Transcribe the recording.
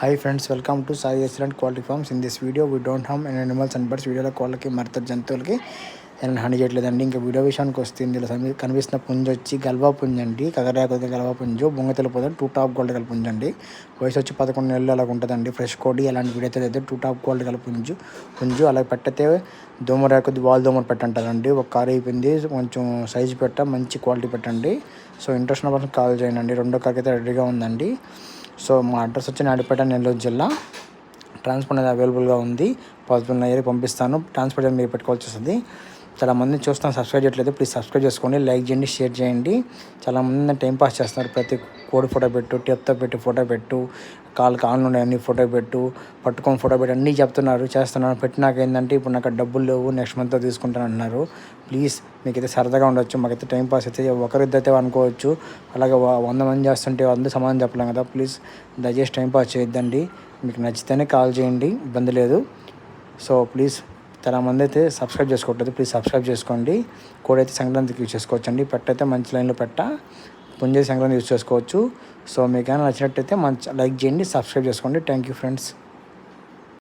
Hi friends, welcome to Sai Excellent Quality Farms. In this video, we don't harm and animals and birds. వీడియోలో కోళ్ళకి మరత జంతువులకి నేను హాని చేయట్లేదండి. ఇంకా వీడియో విషయానికి వస్తే ఇందులో కనిపిస్తున్న పుంజు వచ్చి గల్వా పుంజు అండి. కగరాకొద్ది గల్వా పుంజు బొంగతెల పోతే టూ టాప్ గోల్డ్ గల పుంజు అండి. వయసు వచ్చి పదకొండు నెలలు అలా ఉంటుందండి. ఫ్రెష్ కోడి అలాంటి వీడియో అయితే టూ టాప్ గోల్డ్ గల పుంజు పుంజు అలా పెట్టతే దోమర వాల్ దోమలు పెట్టంటారండి. ఒక కారు అయిపోయింది కొంచెం సైజు పెట్ట మంచి క్వాలిటీ పెట్టండి. సో ఇంట్రెస్ట్ ఉన్న పర్సన్ కాల్ చేయండి రెండో కార్ అయితే రెడీగా ఉందండి. సో మా అడ్రస్ వచ్చి నాడిపేట నెల్లూరు జిల్లా. ట్రాన్స్పోర్ట్ అనేది అవైలబుల్గా ఉంది. పాజిబుల్ అయ్యి పంపిస్తాను. ట్రాన్స్పోర్ట్ అనేది మీరు పెట్టుకోవాల్సి వస్తుంది. చాలా మంది చూస్తాను సబ్స్క్రైబ్ చేయట్లేదు. ప్లీజ్ సబ్స్క్రైబ్ చేసుకోండి లైక్ చేయండి షేర్ చేయండి. చాలామంది టైంపాస్ టైం పాస్ చేస్తున్నారు. ప్రతి కోడి ఫోటో పెట్టు టెప్తో పెట్టి ఫోటో పెట్టు కాలు కాళ్ళు ఉండే అన్ని ఫోటో పెట్టు పట్టుకొని ఫోటో పెట్టి అన్నీ చెప్తున్నారు చేస్తున్నారు. పెట్టినాక ఏంటంటే ఇప్పుడు నాకు డబ్బులు లేవు నెక్స్ట్ మంత్తో తీసుకుంటాను అంటున్నారు ప్లీజ్ మీకైతే సరదాగా ఉండొచ్చు మాకైతే టైం పాస్ అయితే ఒకరిద్దరు అయితే అనుకోవచ్చు. అలాగే వంద మంది చేస్తుంటే వంద సమాధానం చెప్పలేం కదా. ప్లీజ్ దయచేసి టైం పాస్ చేయొద్దండి. మీకు నచ్చితేనే కాల్ చేయండి ఇబ్బంది లేదు. సో ప్లీజ్ చాలా మంది అయితే సబ్స్క్రైబ్ చేసుకోవట్లేదు. ప్లీజ్ సబ్స్క్రైబ్ చేసుకోండి. కోడ్ అయితే సంక్రాంతికి యూజ్ చేసుకోవచ్చండి. పెట్ట అయితే మంచి లైన్లో పెట్ట. పుంజే సంక్రాంతి యూజ్ చేసుకోవచ్చు. సో మీకు ఏమైనా నచ్చినట్టయితే మంచి లైక్ చేయండి సబ్స్క్రైబ్ చేసుకోండి. Thank you friends